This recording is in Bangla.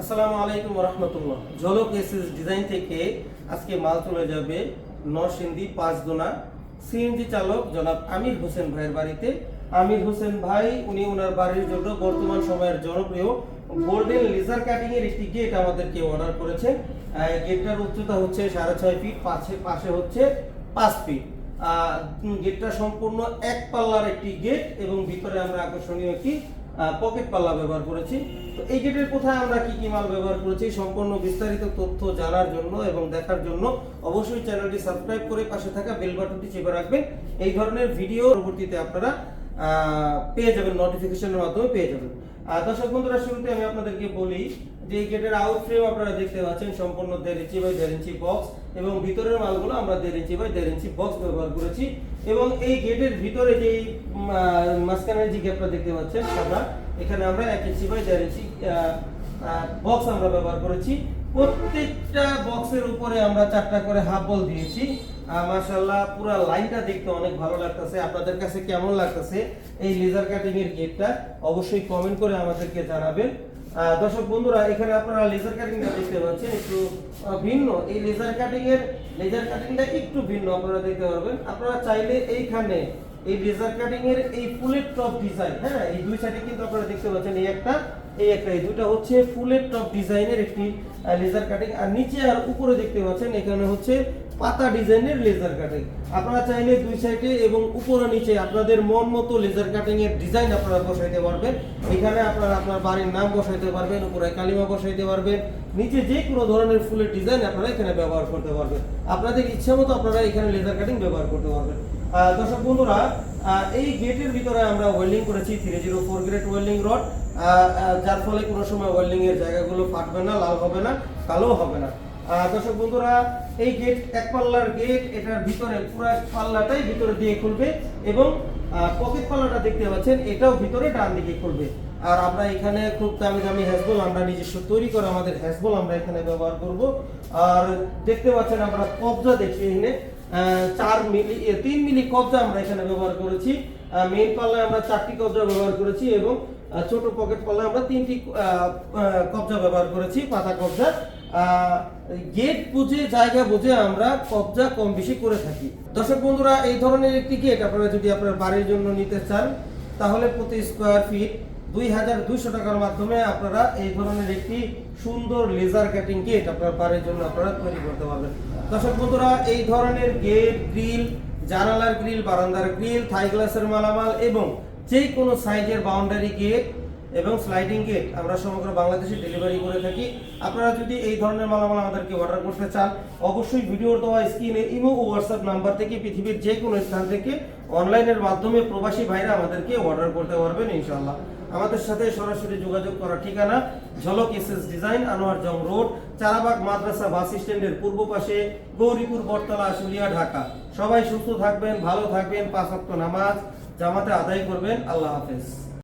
আসসালামু আলাইকুম রহমতুল্লাহ ঝলক এসএস ডিজাইন থেকে আজকে মাল চলে যাবে নরসিংদী পাঁচদোনা সিএনজি চালক জনাব আমির হোসেন ভাইয়ের বাড়িতে। আমির হোসেন ভাই, উনি ওনার বাড়ির জন্য বর্তমান সময়ের জনপ্রিয় গোল্ডেন লেজার কাটিং এর একটি গেট আমাদেরকে অর্ডার করেছেন গেটটার উচ্চতা হচ্ছে সাড়ে ছয় ফিট পাশে পাশে হচ্ছে পাঁচ ফিট গেটটা সম্পূর্ণ এক পাল্লার একটি গেট এবং ভিতরে আমরা আকর্ষণীয় একটি পকেট পাল্লা ব্যবহার করেছি। তো এই গেটের কোথায় আমরা কি কি মাল ব্যবহার করেছি সম্পূর্ণ বিস্তারিত তথ্য জানার জন্য এবং দেখার জন্য অবশ্যই চ্যানেলটি সাবস্ক্রাইব করে পাশে থাকা বেল বাটনটি চেপে রাখবেন। এই ধরনের ভিডিও পরবর্তীতে আপনারা পেয়ে যাবেন নোটিফিকেশনের মাধ্যমে পেয়ে যাবেন। আর দর্শক বন্ধুরা, শুরুতে আমি আপনাদেরকে বলি যে গেটের আউট ফ্রেম আপনারা দেখতে পাচ্ছেন, সম্পূর্ণ দেড় ইঞ্চি বাই দেড় ইঞ্চি বক্স এবং ভিতরের মালগুলো আমরা দেড় ইঞ্চি বাই দেড় ইঞ্চি বক্স ব্যবহার করেছি এবং এই গেটের ভিতরে যে মাঝখানের যে গ্যাপটা দেখতে পাচ্ছেন, সাদা, এখানে আমরা এক ইঞ্চি বাই দেড় ইঞ্চি বক্স আমরা ব্যবহার করেছি। প্রত্যেকটা বক্সের উপরে আমরা চারটা করে হাফ বল দিয়েছি। মাশাল্লাহ পুরো লাইনটা দেখতে অনেক ভালো লাগতেছে। আপনাদের কাছে কেমন লাগতেছে এই লেজার কাটিং এর গেটটা অবশ্যই কমেন্ট করে আমাদেরকে জানাবেন। দর্শক বন্ধুরা, এখানে আপনারা লেজার কাটিংটা দেখতে পাচ্ছেন, একটু ভিন্ন। এই লেজার কাটিং এর লেজার কাটিংটা একটু ভিন্ন আপনারা দেখতে পারবেন। আপনারা চাইলে এইখানে এই লেজার কাটিং এর এই ফুলের টপ ডিজাইন হ্যাঁ? এই দুই সাইডে কিন্তু আপনারা দেখতে পাচ্ছেন এই একটা এই একটা, এই দুটো হচ্ছে ফুলের টপ ডিজাইনের একটি লেজার কাটিং আর নিচে আর উপরে দেখতে পাচ্ছেন এখানে হচ্ছে পাতা ডিজাইনের লেজার কাটিং আপনারা চাইলে দুই সাইডে এবং উপরে নিচে আপনাদের মন মতো লেজার কাটিং এর ডিজাইন আপনারা বসাইতে পারবেন। এখানে আপনারা আপনার বাড়ির নাম বসাইতে পারবেন, উপরে কালিমা বসাইতে পারবেন। নিচে যে কোনো ধরনের ফুলের ডিজাইন আপনারা এখানে ব্যবহার করতে পারবেন। আপনাদের ইচ্ছা মতো আপনারা এখানে লেজার কাটিং ব্যবহার করতে পারবেন। দর্শক বন্ধুরা এই গেটের ভিতরে আমরা ওয়েল্ডিং করেছি three zero four grade welding rod যার ফলে কোনো সময় ওয়েল্ডিং এর জায়গাগুলো ফাটবে না, লাল হবে না কালো হবে না। দর্শক বন্ধুরা, এই গেট এক পাল্লার গেট এটার ভিতরে পুরো পাল্লাটাই ভিতরে দিয়ে খুলবে এবং পকেট পাল্লাটা দেখতে পাচ্ছেন, এটাও ভিতরে ডান দিকে খুলবে। আর আমরা এখানে খুব দামি দামি হ্যাসবল আমরা নিজস্ব তৈরি করে আমাদের হ্যাসবল আমরা এখানে ব্যবহার করব। আর দেখতে পাচ্ছেন আমরা কবজা দেখি এখানে চার মিলি তিন মিলি কবজা আমরা এখানে ব্যবহার করেছি। মেইন পাল্লায় আমরা চারটি কবজা ব্যবহার করেছি এবং ছোট পকেট পাল্লায় আমরা তিনটি কবজা ব্যবহার করেছি, পাতা কবজা। গেট বুঝে, জায়গা বুঝে আমরা কবজা কম বেশি করে থাকি। দর্শক বন্ধুরা, এই ধরনের একটি গেট আপনারা যদি আপনার বাড়ির জন্য নিতে চান, তাহলে প্রতি স্কোয়ার ফিট দুই হাজার দুইশো টাকার মাধ্যমে আপনারা এই ধরনের একটি সুন্দর লেজার কাটিং গেট আপনার বাড়ির জন্য আপনারা তৈরি করতে পারবেন। দর্শক বন্ধুরা, এই ধরনের গেট গ্রিল জানালার গ্রিল বারান্দার গ্রিল থাই গ্লাসের মালামাল এবং যে কোনো সাইজের বাউন্ডারি গেট এবং স্লাইডিং গেট আমরা সমগ্র বাংলাদেশে ডেলিভারি করে থাকি। আপনারা যদি এই ধরনের মালামাল আমাদেরকে অর্ডার করতে চান, অবশ্যই ভিডিওর দেওয়া স্ক্রিনে ইমো ও হোয়াটসঅ্যাপ নাম্বার থেকে পৃথিবীর যে কোনো স্থান থেকে অনলাইনের মাধ্যমে প্রবাসী ভাইরা আমাদেরকে অর্ডার করতে পারবেন ইনশাল্লাহ আমাদের সাথে সরাসরি যোগাযোগ করার ঠিকানা Jhalak SS design Anwar Jang road, Charabag মাদ্রাসা বাস স্ট্যান্ডের পূর্ব পাশে, গৌরীপুর বটতলা, আশুলিয়া, ঢাকা। সবাই সুস্থ থাকবেন, ভালো থাকবেন, পাঁচ নামাজ জামাতে আদায় করবেন। আল্লাহ হাফেজ।